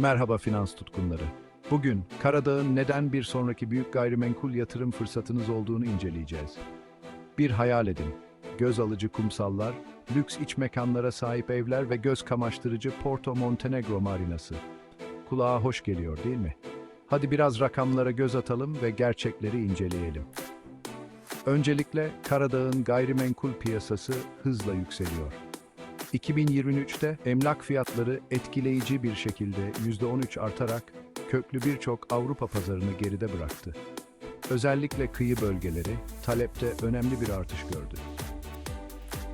Merhaba finans tutkunları. Bugün Karadağ'ın neden bir sonraki büyük gayrimenkul yatırım fırsatınız olduğunu inceleyeceğiz. Bir hayal edin. Göz alıcı kumsallar, lüks iç mekanlara sahip evler ve göz kamaştırıcı Porto Montenegro marinası. Kulağa hoş geliyor değil mi? Hadi biraz rakamlara göz atalım ve gerçekleri inceleyelim. Öncelikle Karadağ'ın gayrimenkul piyasası hızla yükseliyor. 2023'te emlak fiyatları etkileyici bir şekilde %13 artarak köklü birçok Avrupa pazarını geride bıraktı. Özellikle kıyı bölgeleri talepte önemli bir artış gördü.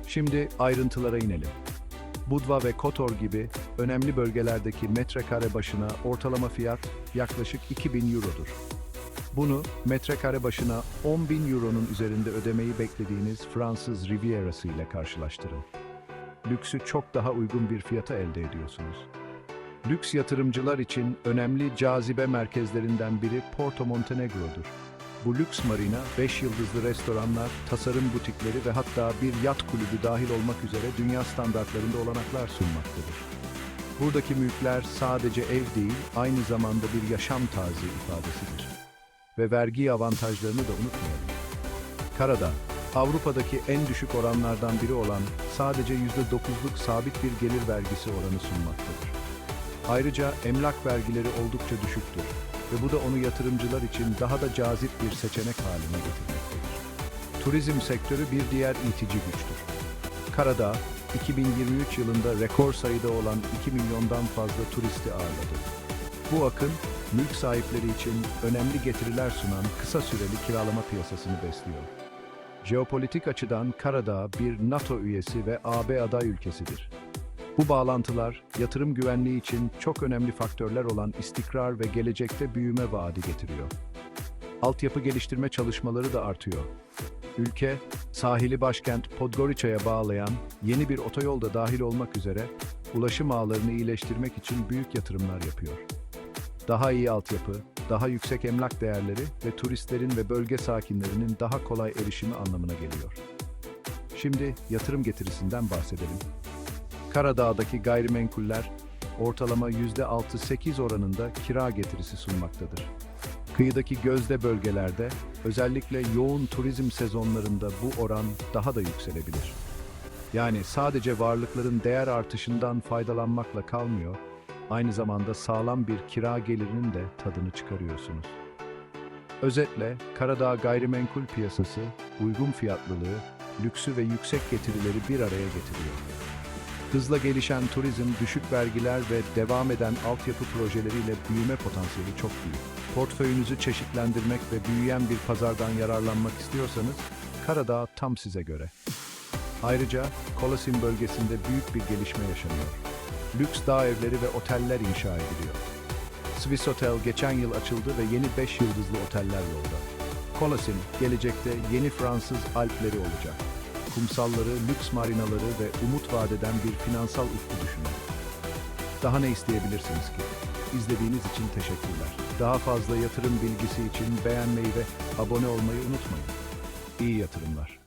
Şimdi ayrıntılara inelim. Budva ve Kotor gibi önemli bölgelerdeki metrekare başına ortalama fiyat yaklaşık 2000 eurodur. Bunu metrekare başına 10 bin euronun üzerinde ödemeyi beklediğiniz Fransız Riviera'sı ile karşılaştırın lüksü çok daha uygun bir fiyata elde ediyorsunuz. Lüks yatırımcılar için önemli cazibe merkezlerinden biri Porto Montenegro'dur. Bu lüks marina, 5 yıldızlı restoranlar, tasarım butikleri ve hatta bir yat kulübü dahil olmak üzere dünya standartlarında olanaklar sunmaktadır. Buradaki mülkler sadece ev değil, aynı zamanda bir yaşam tarzı ifadesidir. Ve vergi avantajlarını da unutmayalım. Karadağ, Avrupa'daki en düşük oranlardan biri olan sadece %9'luk sabit bir gelir vergisi oranı sunmaktadır. Ayrıca emlak vergileri oldukça düşüktür ve bu da onu yatırımcılar için daha da cazip bir seçenek haline getirmektedir. Turizm sektörü bir diğer itici güçtür. Karadağ, 2023 yılında rekor sayıda olan 2 milyondan fazla turisti ağırladı. Bu akın, mülk sahipleri için önemli getiriler sunan kısa süreli kiralama piyasasını besliyor. Jeopolitik açıdan Karadağ bir NATO üyesi ve AB aday ülkesidir. Bu bağlantılar, yatırım güvenliği için çok önemli faktörler olan istikrar ve gelecekte büyüme vaadi getiriyor. Altyapı geliştirme çalışmaları da artıyor. Ülke, sahili başkent Podgorica'ya bağlayan yeni bir otoyol da dahil olmak üzere ulaşım ağlarını iyileştirmek için büyük yatırımlar yapıyor. Daha iyi altyapı, daha yüksek emlak değerleri ve turistlerin ve bölge sakinlerinin daha kolay erişimi anlamına geliyor. Şimdi yatırım getirisinden bahsedelim. Karadağ'daki gayrimenkuller ortalama %6-8 oranında kira getirisi sunmaktadır. Kıyıdaki gözde bölgelerde özellikle yoğun turizm sezonlarında bu oran daha da yükselebilir. Yani sadece varlıkların değer artışından faydalanmakla kalmıyor, aynı zamanda sağlam bir kira gelirinin de tadını çıkarıyorsunuz. Özetle Karadağ gayrimenkul piyasası uygun fiyatlılığı, lüksü ve yüksek getirileri bir araya getiriyor. Hızla gelişen turizm, düşük vergiler ve devam eden altyapı projeleriyle büyüme potansiyeli çok büyük. Portföyünüzü çeşitlendirmek ve büyüyen bir pazardan yararlanmak istiyorsanız Karadağ tam size göre. Ayrıca Kolasin bölgesinde büyük bir gelişme yaşanıyor. Lüks dağ evleri ve oteller inşa ediliyor. Swiss Hotel geçen yıl açıldı ve yeni 5 yıldızlı oteller yolda. Kolasin gelecekte yeni Fransız Alpleri olacak. Kumsalları, lüks marinaları ve umut vadeden bir finansal ufku düşünün. Daha ne isteyebilirsiniz ki? İzlediğiniz için teşekkürler. Daha fazla yatırım bilgisi için beğenmeyi ve abone olmayı unutmayın. İyi yatırımlar.